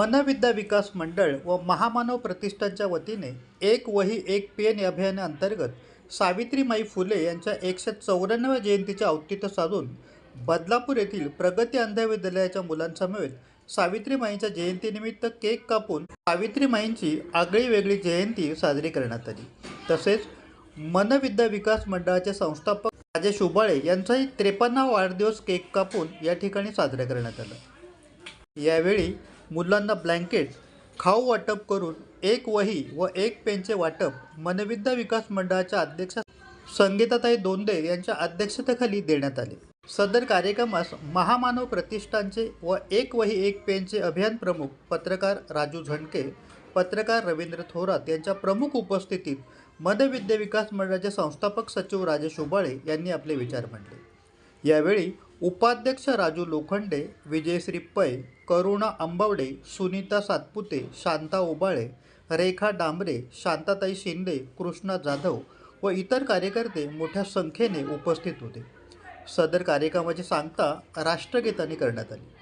मनविद्या विकास मंडळ व महामानव प्रतिष्ठानच्या वतीने एक वही एक पेन अभियानाअंतर्गत सावित्रीमाई फुले यांच्या एकशे चौऱ्याण्णव्या जयंतीचे औचित्य साधून बदलापूर येथील प्रगती अंध विद्यालयाच्या मुलांसमवेत सावित्रीमाईंच्या जयंतीनिमित्त केक कापून सावित्रीमाईंची आगळी वेगळी जयंती साजरी करण्यात आली. तसेच मनविद्या विकास मंडळाचे संस्थापक राजेश उबाळे यांचाही त्रेपन्ना वाढदिवस केक कापून या ठिकाणी साजरा करण्यात आला. यावेळी मुलांना ब्लँकेट खाऊ वाटप करून एक वही व एक पेनचे वाटप मनविद्या विकास मंडळाच्या अध्यक्ष संगीताताई दोंदे यांच्या अध्यक्षतेखाली देण्यात आले. सदर कार्यक्रमास महामानव प्रतिष्ठानचे व एक वही एक पेनचे अभियान प्रमुख पत्रकार राजू झणके पत्रकार रवींद्र थोरात यांच्या प्रमुख उपस्थितीत मनविद्या विकास मंडळाचे संस्थापक सचिव राजेश उबाळे यांनी आपले विचार मांडले. यावेळी उपाध्यक्ष राजू लोखंडे विजयश्री पै करुणा आंबवडे सुनीता सातपुते शांता ओबाळे रेखा डांबरे शांताताई शिंदे कृष्णा जाधव व इतर कार्यकर्ते मोठ्या संख्येने उपस्थित होते. सदर कार्यक्रमाची सांगता राष्ट्रगीताने करण्यात आली.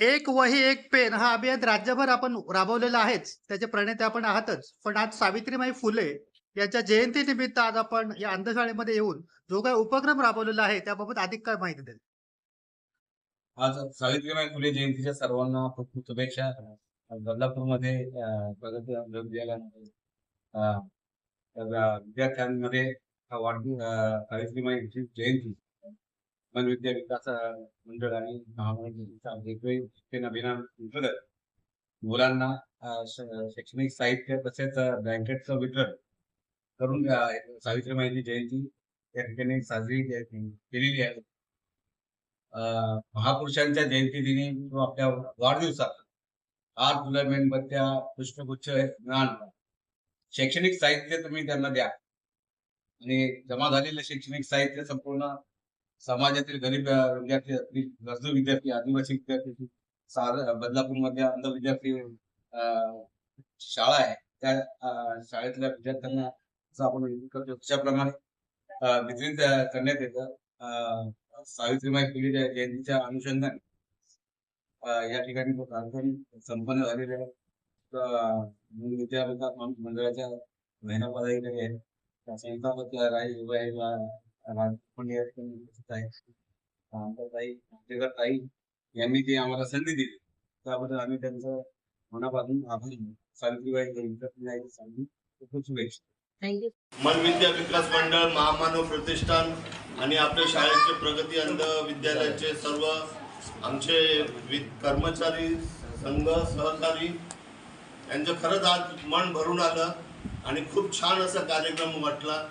एक वही एक पेन हा अभियान राज्यभर आपण राबवलेला आहेच. त्याचे प्रणेते आपण आहातच. पण आज सावित्रीबाई फुले यांच्या जयंतीनिमित्त आज आपण या अंधशाळेमध्ये येऊन जो काही उपक्रम राबवलेला आहे त्याबाबत अधिक काय माहिती देईल आज सावित्रीबाई फुले जयंतीच्या सर्वांना खूप खूप शुभेच्छा. बदलापूरमध्ये विद्यार्थ्यांमध्ये हा यांची जयंती. मन विद्या विकास मंडळ आणि महामंडळ वेगवेगळे अभियान अंतर्गत मुलांना शैक्षणिक साहित्य तसेच अं, ब्लँकेटचं वितरण करून सावित्रीबाईंची जयंती या ठिकाणी साजरी केलेली आहे. अं, महापुरुषांच्या जयंती दिनी किंवा आपल्या वाढदिवसात आठ जुलै मेणबत्त्या पुष्पगुच्छ ज्ञान शैक्षणिक साहित्य तुम्ही त्यांना द्या. आणि जमा झालेलं शैक्षणिक साहित्य संपूर्ण समाजातील गरीब विद्यार्थी असतील गरजू विद्यार्थी आदिवासी विद्यार्थी सार बदलापूरमध्ये अंध विद्यार्थी शाळा आहे. त्या शाळेतल्या विद्यार्थ्यांना आपण करतो त्याप्रमाणे वितरित करण्यात येतं. सावित्रीबाई फुले जयंतीच्या अनुषंगाने या ठिकाणी तो कार्यक्रम संपन्न झालेला आहे विद्या विकास मंडळाच्या महिला पदाधिकारी आहेत. ताई ताई यांनी जी आम्हाला संधी दिली. त्याबद्दल आम्ही त्यांचं मनापासून आभारी. सावित्रीबाई जयंती संधी खूप शुभेच्छा थँक्यू. मनविद्या विकास मंडळ महामानव प्रतिष्ठान आणि आपल्या शाळेचे प्रगती अंध विद्यालयाचे सर्व आमचे कर्मचारी संघ सहकारी यांचं खरंच आज मन भरून आलं आणि खूप छान असा कार्यक्रम वाटला.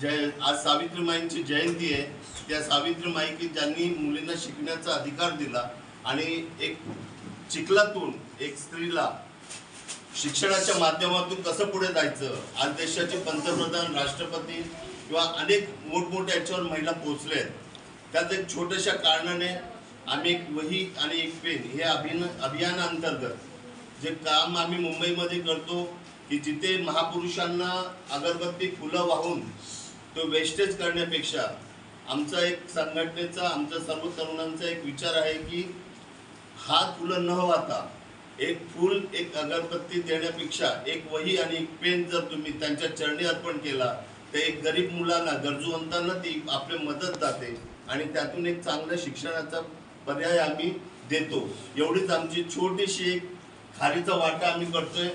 जय आज सावित्रीमाईंची जयंती आहे. त्या सावित्रीमाई की ज्यांनी मुलींना शिकण्याचा अधिकार दिला आणि एक चिखलातून एक स्त्रीला शिक्षणाच्या माध्यमातून कसं पुढे जायचं आज देशाचे पंतप्रधान राष्ट्रपती किंवा अनेक मोठमोठ्या याच्यावर महिला पोहोचले आहेत. त्यात एक छोट्याशा कारणाने आम्ही एक वही आणि एक पेन हे अभिन अभियानाअंतर्गत जे काम आम्ही मुंबईमध्ये करतो की जिथे महापुरुषांना अगरबत्ती फुलं वाहून तो वेस्टेज करण्यापेक्षा आमचा एक संघटनेचा आमचा सर्व तरुणांचा एक विचार आहे की हा फुलं न वाहता एक फूल एक अगरबत्ती देण्यापेक्षा एक वही आणि एक पेन जर तुम्ही त्यांच्या चरणी अर्पण केला तर एक गरीब मुलांना गरजूवंतांना ती आपली मदत जाते आणि त्यातून एक चांगल्या शिक्षणाचा पर्याय आम्ही देतो. एवढीच आमची छोटीशी एक खारीचा वाटा आम्ही करतोय.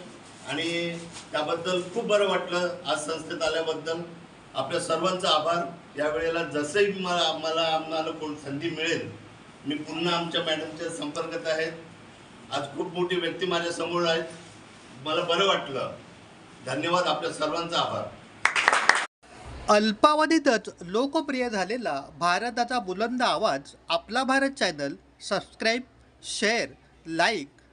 आणि त्याबद्दल खूप बरं वाटलं. आज संस्थेत आल्याबद्दल आपल्या सर्वांचा आभार. या वेळेला जसंही मला मला आम्हाला कोण संधी मिळेल मी पुन्हा आमच्या मॅडमच्या संपर्कात आहेत आज खूप मोठी व्यक्ती माझ्यासमोर आहेत मला बरं वाटलं. धन्यवाद आपल्या सर्वांचा आभार. अल्पावधीतच लोकप्रिय झालेला भारताचा बुलंद आवाज आपला Bharat channel. Subscribe share like